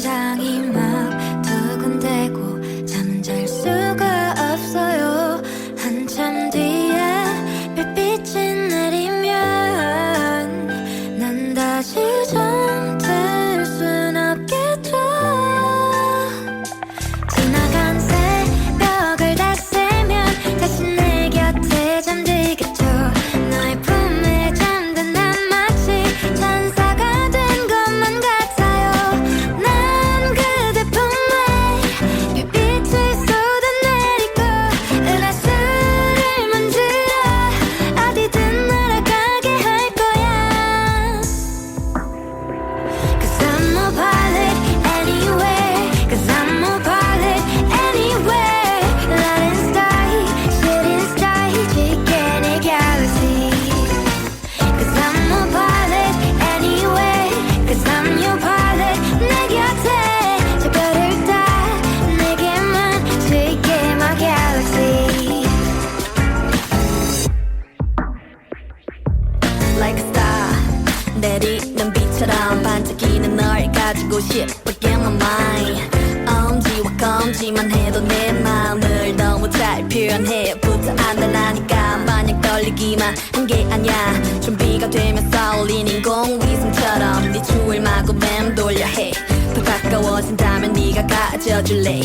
굉장히 내리는 빛처럼 반짝이는 널 가지고 싶어 get my mind. 엄지와 검지만 해도 내 마음을 너무 잘 표현해. 부터 안달나니까 마냥 떨리기만 한 게 아니야. 준비가 되면 쏠린 인공위성처럼 네 추울 마구 맴돌려 해더 가까워진다면 네가 가져줄래